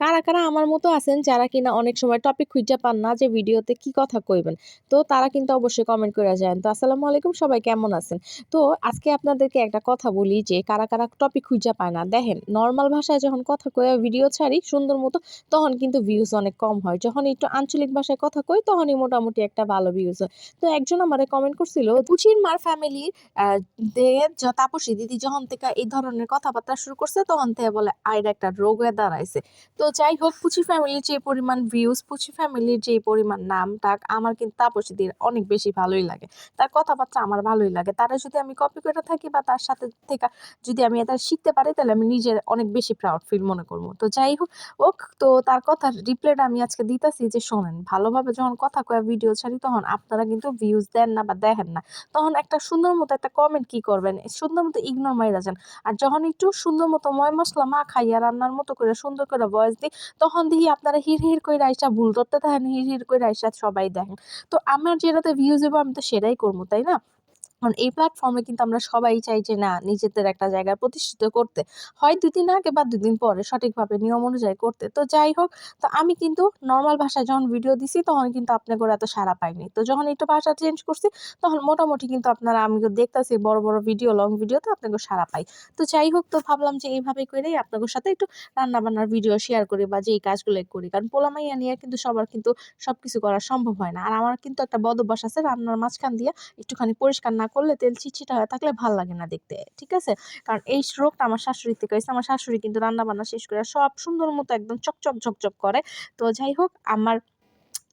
কারা, কারা আমার মতো আছেন যারা কিনা অনেক সময় টপিক খুঁজে পান না যে ভিডিওতে কি কথা কইবেন। তো তারা কিন্তু অবশ্যই কমেন্ট করে যায়েন। তো আসসালামু আলাইকুম সবাই কেমন আছেন? তো আজকে আপনাদেরকে একটা কথা বলি যে কারা, কারা টপিক খুঁজা পায় না। দেখেন নর্মাল ভাষায় যখন কথা কইয়া ভিডিও ছাড়ি সুন্দর মতো তখন কিন্তু ভিউজ অনেক কম হয়। যখন একটু আঞ্চলিক ভাষায় কথা কই তখনই মোটামুটি একটা ভালো ভিউজ হয়। তো একজন আমারে কমেন্ট করছিল পুচির মার ফ্যামিলির তাপসী দিদি যখন থেকে এই ধরনের কথাবার্তা শুরু করছে তখন থেকে বলে আইরা একটা রোগ দাঁড়াইছে। তো যাই হোক পুচি ফ্যামিলির যে পরিমাণ ভিউজ, পুচি ফ্যামিলির যে পরিমাণ নাম ডাক আমার কিন্তু তাপসীদির অনেক বেশি ভালোই লাগে। তার কথাবার্তা আমার ভালোই লাগে। তারা যদি আমি কপি করে থাকি বা তার সাথে থেকে যদি আমি এটা শিখতে পারি তাহলে আমি নিজের অনেক বেশি প্রাউড ফিল মনে করব তো যাই হোক ওক তো তার কথার রিপ্লাইটা আমি আজকে দিতেছি যে শোনেন ভালোভাবে যখন কথা কয়া ভিডিও ছাড়ি তখন আপনারা কিন্তু ভিউজ দেন না বা দেখেন না। তখন একটা সুন্দর মতো একটা কমেন্ট কি করবেন? সুন্দর মতো ইগনোর মাইরা যান। আর যখন একটু সুন্দর মতো ময় মশলা মা খাইয়া রান্নার মতো করে সুন্দর করে ভয়েস দিই তখন দেখি আপনারা হির, হির করে আইসা ভুল ধরতে থাকেন, হির, হির করে আইসা সবাই দেখেন। তো আমার যেটাতে ভিউজ হব আমি তো সেটাই করব, তাই না? কারণ এই প্ল্যাটফর্মে কিন্তু আমরা সবাই চাই যে না নিজেদের একটা জায়গায় প্রতিষ্ঠিত করতে। হয় ২ দিন আগে বা দুদিন পরে সঠিকভাবে নিয়ম অনুযায়ী করতে। তো যাই হোক তো আমি কিন্তু নর্মাল ভাষায় যখন ভিডিও দিছি তখন কিন্তু আপনাদের এত সাড়া পাইনি। তো যখন একটু ভাষা চেঞ্জ করছি তখন মোটামুটি কিন্তু আপনারা আমি তো দেখতাছি বড়, বড় ভিডিও লং ভিডিওতে আপনাকে সাড়া পাই। তো যাই হোক তো ভাবলাম যে এইভাবে কইরাই আপনাদের সাথে একটু রান্না-বান্নার ভিডিও শেয়ার করি বা যে এই কাজগুলো করি। কারণ পোলা মাইয়া নিয়ে কিন্তু সবার কিন্তু সবকিছু করা সম্ভব হয় না। আর আমার কিন্তু একটা বদ অভ্যাস আছে রান্নার মাঝখান দিয়ে একটুখানি পরিষ্কার না করলে তেল ছিটছিটা হয়ে থাকলে ভালো লাগে না দেখতে। ঠিক আছে? কারণ এই রোগটা আমার শাশুড়ি থেকে হয়েছে, আমার শাশুড়ি কিন্তু রান্না-বান্না শেষ করে সব সুন্দর মতো একদম চকচক ঝকঝক করে। তো যাই হোক, আমার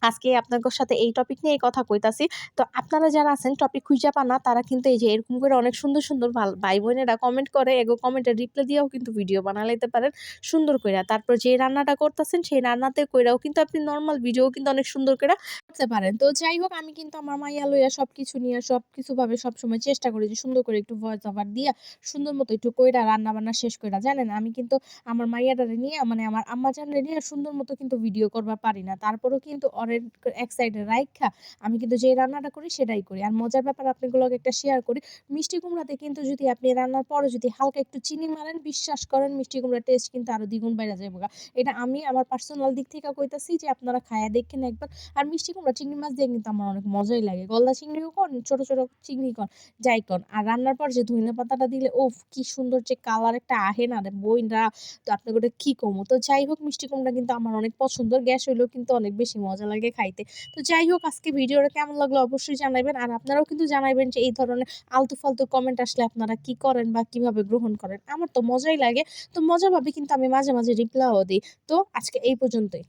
আজকে আপনাদের সাথে এই টপিক নিয়ে কথা কইতাছি। তো আপনারা যারা আছেন টপিক খুঁজে পান না তারা কিন্তু এই যে এরকম করে অনেক সুন্দর, সুন্দর ভাই-বোনেরা কমেন্ট করে এগো কমেন্টের রিপ্লাই দিয়েও কিন্তু ভিডিও বানা লাইতে পারেন সুন্দর কইরা। তারপর যে রান্নাটা করতাছেন সেই রান্নাতে কইরাও কিন্তু আপনি নরমাল ভিডিও কিন্তু অনেক সুন্দর কইরা করতে পারেন। তো যাই হোক আমি কিন্তু আমার মাইয়া লইয়া সবকিছু নিয়ে সবকিছু ভাবে সবসময় চেষ্টা করি যে সুন্দর করে একটু ভয়েস ওভার দিয়া সুন্দর মতো একটু কইরা রান্না-বান্না শেষ কইরা। জানেন আমি কিন্তু আমার মাইয়াটারে নিয়ে মানে আমার আম্মাজানরে নিয়ে সুন্দর মতো কিন্তু ভিডিও করবা পারি না। তারপরেও কিন্তু অরের এক সাইডে রাইখা আমি কিন্তু যে রান্নাটা করি সেটাই করি। আর মজার ব্যাপার আপনাদের লগে একটা শেয়ার করি। মিষ্টি কুমড়াতে কিন্তু যদি আপনি রান্নার পরে যদি হালকা একটু চিনি মারেন বিশ্বাস করেন মিষ্টি কুমড়ার টেস্ট কিন্তু আরও দ্বিগুণ বাইরা যাইবগা। এটা আমি আমার পার্সোনাল দিক থেকে কইতাছি যে আপনারা খায়া দেখেন একবার। আর মিষ্টি কুমড়া চিংড়ি মাছ দিয়ে কিন্তু আমার অনেক মজাই লাগে। গলদা চিংড়িও কন, ছোট, ছোট চিংড়ি কন, যাই কন। আর রান্নার পর যে ধইনা পাতাটা দিলে উফ! কি সুন্দর যে কালার একটা আহে না রে বইনরা তো আপনাকে কি কমো তো যাই হোক মিষ্টি কুমড়া কিন্তু আমার অনেক পছন্দের। গ্যাস হইলেও কিন্তু অনেক বেশি মজা লাগে খাইতে। তো যাই হোক আজকে ভিডিওটা কেমন লাগল অবশ্যই জানাবেন আর আপনারাও কিন্তু জানাবেন যে এই ধরনের আলতু-ফালতু কমেন্ট আসলে আপনারা কি করেন বা কীভাবে গ্রহণ করেন। আমার তো মজাই লাগে। তো মজা ভাবে কিন্তু আমি মাঝে, মাঝে রিপ্লাইও দিই তো আজকে এই পর্যন্তই।